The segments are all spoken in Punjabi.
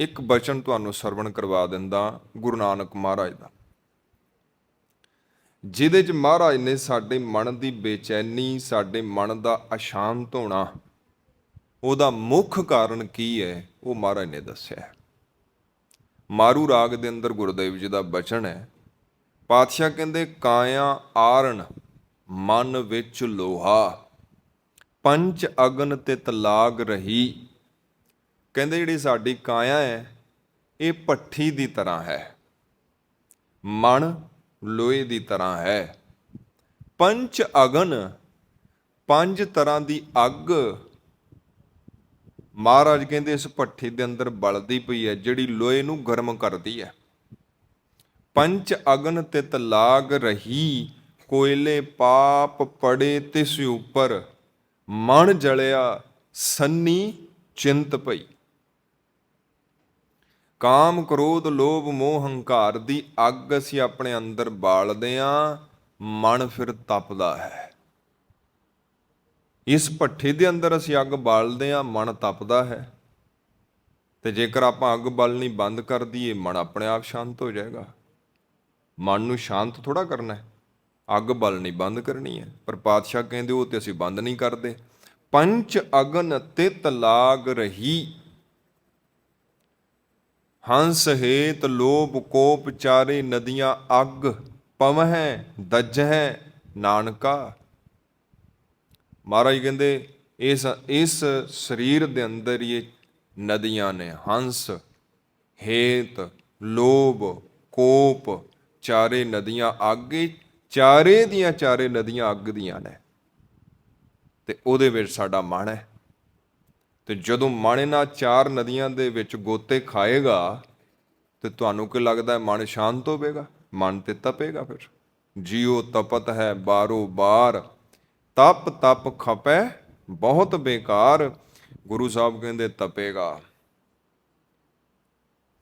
ਇੱਕ ਬਚਨ ਤੁਹਾਨੂੰ ਸਰਵਣ ਕਰਵਾ ਦਿੰਦਾ ਗੁਰੂ ਨਾਨਕ ਮਹਾਰਾਜ ਦਾ ਜਿਹਦੇ ਚ ਮਹਾਰਾਜ ਨੇ ਸਾਡੇ ਮਨ ਦੀ ਬੇਚੈਨੀ, ਸਾਡੇ ਮਨ ਦਾ ਅਸ਼ਾਂਤ ਹੋਣਾ, ਉਹਦਾ ਮੁੱਖ ਕਾਰਨ ਕੀ ਹੈ, ਉਹ ਮਹਾਰਾਜ ਨੇ ਦੱਸਿਆ ਹੈ। ਮਾਰੂ ਰਾਗ ਦੇ ਅੰਦਰ ਗੁਰਦੇਵ ਜੀ ਦਾ ਬਚਨ ਹੈ, ਪਾਤਸ਼ਾਹ ਕਹਿੰਦੇ, ਕਾਇਆ ਆਰਣ, ਮਨ ਵਿੱਚ ਲੋਹਾ ਪੰਚ ਅਗਨ ਤੇ ਤਲਾਗ ਰਹੀ ਕਹਿੰਦੇ ਜਿਹੜੀ ਸਾਡੀ ਕਾਇਆ ਹੈ, ਇਹ ਪੱਠੀ ਦੀ ਤਰ੍ਹਾਂ ਹੈ। ਮਨ ਲੋਹੇ ਦੀ ਤਰ੍ਹਾਂ ਹੈ। ਪੰਚ ਅਗਨ, ਪੰਜ ਤਰ੍ਹਾਂ ਦੀ ਅੱਗ। ਮਹਾਰਾਜ ਕਹਿੰਦੇ ਇਸ ਪੱਠੀ ਦੇ ਅੰਦਰ ਬਲਦੀ ਪਈ ਹੈ, ਜਿਹੜੀ ਲੋਹੇ ਨੂੰ ਗਰਮ ਕਰਦੀ ਹੈ। ਪੰਚ ਅਗਨ ਤੇ ਤਲਾਗ ਰਹੀ, ਕੋਇਲੇ ਪਾਪ ਪੜੇ ਤਿਸ ਉਪਰ। ਮਨ ਜਲਿਆ, ਸੰਨੀ ਚਿੰਤ ਪਈ। ਕਾਮ ਕ੍ਰੋਧ ਲੋਭ ਮੋਹ ਹੰਕਾਰ ਦੀ ਅੱਗ ਅਸੀਂ ਆਪਣੇ ਅੰਦਰ ਬਾਲਦੇ ਆਂ, ਮਨ ਫਿਰ ਤਪਦਾ ਹੈ। ਇਸ ਭੱਠੀ ਦੇ ਅੰਦਰ ਅਸੀਂ ਅੱਗ ਬਾਲਦੇ ਆਂ, ਮਨ ਤਪਦਾ ਹੈ। ਤੇ ਜੇਕਰ ਆਪਾਂ ਅੱਗ ਬਾਲਣੀ ਬੰਦ ਕਰ ਦਈਏ, ਮਨ ਆਪਣੇ ਆਪ ਸ਼ਾਂਤ ਹੋ ਜਾਏਗਾ। ਮਨ ਨੂੰ ਸ਼ਾਂਤ ਥੋੜਾ ਕਰਨਾ ਹੈ। ਅੱਗ ਬਾਲਣੀ ਬੰਦ ਕਰਨੀ ਹੈ। ਪਰ ਪਾਤਸ਼ਾਹ ਕਹਿੰਦੇ ਉਹ ਤੇ ਅਸੀਂ ਬੰਦ ਨਹੀਂ ਕਰਦੇ। ਪੰਚ ਅਗਨ ਤਿਤ ਲਾਗ ਰਹੀ। ਹੰਸ ਹੇਤ ਲੋਭ ਕੋਪ ਚਾਰੇ ਨਦੀਆਂ ਅੱਗ, ਪਵਹਿ, ਦਜਹਿ, ਨਾਨਕਾ। ਮਹਾਰਾਜ ਕਹਿੰਦੇ, ਇਸ ਇਸ ਸਰੀਰ ਦੇ ਅੰਦਰ ਹੀ ਇਹ ਨਦੀਆਂ ਨੇ, ਹੰਸ ਹੇਤ ਲੋਭ ਕੋਪ, ਚਾਰੇ ਨਦੀਆਂ ਅੱਗ ਹੀ ਚਾਰੇ ਦੀਆਂ ਚਾਰੇ ਨਦੀਆਂ ਅੱਗ ਦੀਆਂ ਨੇ। ਤੇ ਉਹਦੇ ਵਿੱਚ ਸਾਡਾ ਮਨ ਹੈ। ਤੇ ਜਦੋਂ ਮਨ ਇਹਨਾਂ ਚਾਰ ਨਦੀਆਂ ਦੇ ਵਿੱਚ ਗੋਤੇ ਖਾਏਗਾ, ਤੇ ਤੁਹਾਨੂੰ ਕੀ ਲੱਗਦਾ ਹੈ ਮਨ ਸ਼ਾਂਤ ਹੋਵੇਗਾ? ਮਨ ਤੇ ਤਪੇਗਾ ਫਿਰ। ਜਿਉ ਤਪਤ ਹੈ ਬਾਰੋ ਬਾਰ। ਤਪ ਤਪ ਖਪੈ, ਬਹੁਤ ਬੇਕਾਰ। ਗੁਰੂ ਸਾਹਿਬ ਕਹਿੰਦੇ ਤਪੇਗਾ,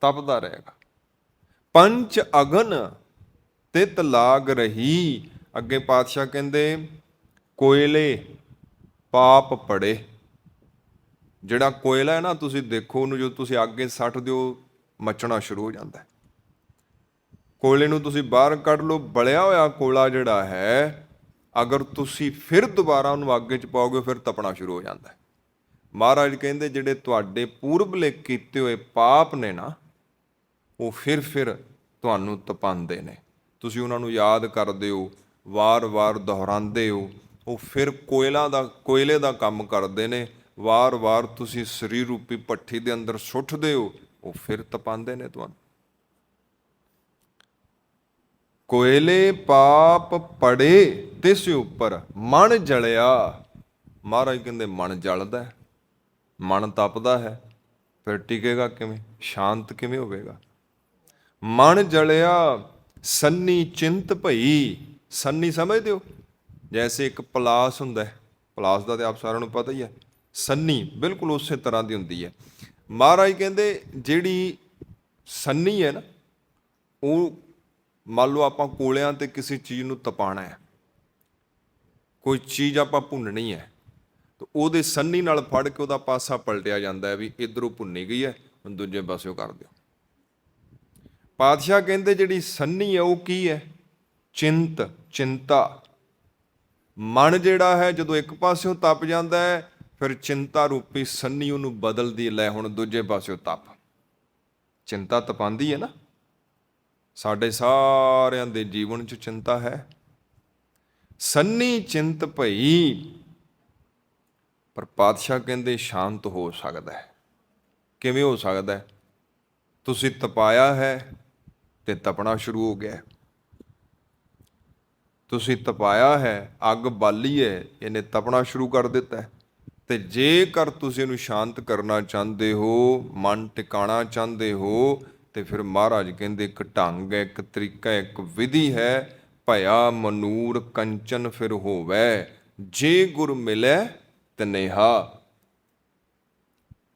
ਤਪਦਾ ਰਹੇਗਾ। ਪੰਚ ਅਗਨ ਤਿਤ ਲਾਗ ਰਹੀ। ਅੱਗੇ ਪਾਤਸ਼ਾਹ ਕਹਿੰਦੇ, ਕੋਇਲੇ ਪਾਪ ਪੜੇ। ਜਿਹੜਾ ਕੋਇਲਾ ਹੈ ਨਾ, ਤੁਸੀਂ ਦੇਖੋ ਉਹਨੂੰ ਜਦੋਂ ਤੁਸੀਂ ਅੱਗੇ ਸੱਟ ਦਿਓ, ਮੱਚਣਾ ਸ਼ੁਰੂ ਹੋ ਜਾਂਦਾ ਹੈ। ਕੋਇਲੇ ਨੂੰ ਤੁਸੀਂ ਬਾਹਰ ਕੱਢ ਲਓ, ਬਲਿਆ ਹੋਇਆ ਕੋਲਾ ਜਿਹੜਾ ਹੈ, ਅਗਰ ਤੁਸੀਂ ਫਿਰ ਦੁਬਾਰਾ ਉਹਨੂੰ ਅੱਗੇ ਚ ਪਾਓਗੇ, ਫਿਰ ਤਪਣਾ ਸ਼ੁਰੂ ਹੋ ਜਾਂਦਾ ਹੈ। ਮਹਾਰਾਜ ਕਹਿੰਦੇ, ਜਿਹੜੇ ਤੁਹਾਡੇ ਪੂਰਬਲੇ ਕੀਤੇ ਹੋਏ ਪਾਪ ਨੇ ਨਾ, ਉਹ ਫਿਰ ਫਿਰ ਤੁਹਾਨੂੰ ਤਪਾਉਂਦੇ ਨੇ। ਤੁਸੀਂ ਉਹਨਾਂ ਨੂੰ ਯਾਦ ਕਰਦੇ ਹੋ, ਵਾਰ-ਵਾਰ ਦੁਹਰਾਉਂਦੇ ਹੋ, ਉਹ ਫਿਰ ਕੋਇਲਾ ਦਾ, ਕੋਇਲੇ ਦਾ ਕੰਮ ਕਰਦੇ ਨੇ। ਵਾਰ-ਵਾਰ ਤੁਸੀਂ ਸਰੀਰ ਰੂਪੀ ਪੱਠੀ ਦੇ ਅੰਦਰ ਸੁੱਟਦੇ ਹੋ, ਉਹ ਫਿਰ ਤਪਾਉਂਦੇ ਨੇ ਤੁਹਾਨੂੰ। ਕੋਇਲੇ ਪਾਪ ਪੜੇ ਤਿਸ ਉੱਪਰ ਮਨ ਜਲਿਆ। ਮਹਾਰਾਜ ਕਹਿੰਦੇ, ਮਨ ਜਲਦਾ ਹੈ, ਮਨ ਤਪਦਾ ਹੈ, ਫਿਰ ਟਿਕੇਗਾ ਕਿਵੇਂ? ਸ਼ਾਂਤ ਕਿਵੇਂ ਹੋਵੇਗਾ? ਮਨ ਜਲਿਆ, ਸੰਨੀ ਚਿੰਤ ਭਈ। ਸੰਨੀ ਸਮਝਦੇ ਹੋ? ਜੈਸੇ ਇੱਕ ਪਲਾਸ ਹੁੰਦਾ ਹੈ, ਪਲਾਸ ਦਾ ਤੇ ਆਪ ਸਾਰਿਆਂ ਨੂੰ ਪਤਾ ਹੀ ਹੈ। ਸੰਨੀ ਬਿਲਕੁਲ ਉਸੇ ਤਰ੍ਹਾਂ ਦੀ ਹੁੰਦੀ ਹੈ। ਮਹਾਰਾਜ ਕਹਿੰਦੇ ਜਿਹੜੀ ਸੰਨੀ ਹੈ ਨਾ, ਉਹ ਮੰਨ ਲਓ ਆਪਾਂ ਕੋਲਿਆਂ ਤੇ ਕਿਸੇ ਚੀਜ਼ ਨੂੰ ਤਪਾਣਾ ਹੈ। ਕੋਈ ਚੀਜ਼ ਆਪਾਂ ਭੁੰਨਣੀ ਹੈ, ਤਾਂ ਉਹਦੇ ਸੰਨੀ ਨਾਲ ਫੜ ਕੇ ਉਹਦਾ ਪਾਸਾ ਪਲਟਿਆ ਜਾਂਦਾ ਹੈ ਵੀ ਇਧਰੋਂ ਭੁੰਨੀ ਗਈ ਹੈ, ਹੁਣ ਦੂਜੇ ਪਾਸਿਓਂ ਕਰ ਦਿਓ। ਪਾਤਸ਼ਾਹ ਕਹਿੰਦੇ ਜਿਹੜੀ ਸੰਨੀ ਹੈ, ਉਹ ਕੀ ਹੈ? ਚਿੰਤ, ਚਿੰਤਾ। ਮਨ ਜਿਹੜਾ ਹੈ ਜਦੋਂ ਇੱਕ ਪਾਸਿਓਂ ਤਪ ਜਾਂਦਾ ਹੈ ਫਿਰ ਚਿੰਤਾ ਰੂਪੀ ਸੰਨੀ ਉਹਨੂੰ ਬਦਲਦੀ ਲੈ ਹੁਣ ਦੂਜੇ ਪਾਸਿਓ ਤਪ। ਚਿੰਤਾ ਤਪਾਉਂਦੀ ਹੈ ਨਾ। ਸਾਡੇ ਸਾਰਿਆਂ ਦੇ ਜੀਵਨ 'ਚ ਚਿੰਤਾ ਹੈ। ਸੰਨੀ ਚਿੰਤ ਭਈ, ਪਰ ਪਾਤਸ਼ਾਹ ਕਹਿੰਦੇ ਸ਼ਾਂਤ ਹੋ ਸਕਦਾ ਹੈ। ਕਿਵੇਂ ਹੋ ਸਕਦਾ ਹੈ? ਤੁਸੀਂ ਤਪਾਇਆ ਹੈ ਤੇ ਤਪਣਾ ਸ਼ੁਰੂ ਹੋ ਗਿਆ ਤੁਸੀਂ ਤਪਾਇਆ ਹੈ, ਅੱਗ ਬਾਲੀ ਹੈ, ਇਹਨੇ ਤਪਣਾ ਸ਼ੁਰੂ ਕਰ ਦਿੱਤਾ ਹੈ। ਤੇ ਜੇਕਰ ਤੁਸੀਂ ਇਹਨੂੰ ਸ਼ਾਂਤ ਕਰਨਾ ਚਾਹੁੰਦੇ ਹੋ, ਮਨ ਟਿਕਾਣਾ ਚਾਹੁੰਦੇ ਹੋ, ਤੇ ਫਿਰ ਮਹਾਰਾਜ ਕਹਿੰਦੇ ਇੱਕ ਢੰਗ ਹੈ, ਇੱਕ ਤਰੀਕਾ, ਇੱਕ ਵਿਧੀ ਹੈ, ਭਇਆ ਮਨੂਰ ਕੰਚਨ ਫਿਰ ਹੋਵੇ, ਜੇ ਗੁਰ ਮਿਲੇ ਤਨੇਹਾ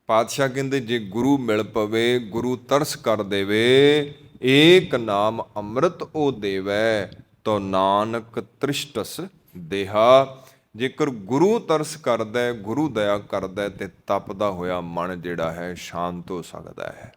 ਪਾਤਸ਼ਾਹ ਕਹਿੰਦੇ ਜੇ ਗੁਰੂ ਮਿਲ ਪਵੇ, ਗੁਰੂ ਤਰਸ ਕਰ ਦੇਵੇ, ਏਕ ਨਾਮ ਅੰਮ੍ਰਿਤ ਉਹ ਦੇਵੈ, ਤੋ ਨਾਨਕ ਤ੍ਰਿਸ਼ਟਸ ਦੇਹਾ। ਜੇਕਰ ਗੁਰੂ ਤਰਸ ਕਰਦਾ ਹੈ, ਗੁਰੂ ਦਇਆ ਕਰਦਾ ਹੈ ਤੇ ਤਪਦਾ ਹੋਇਆ ਮਨ ਜਿਹੜਾ ਹੈ ਸ਼ਾਂਤ ਹੋ ਸਕਦਾ ਹੈ।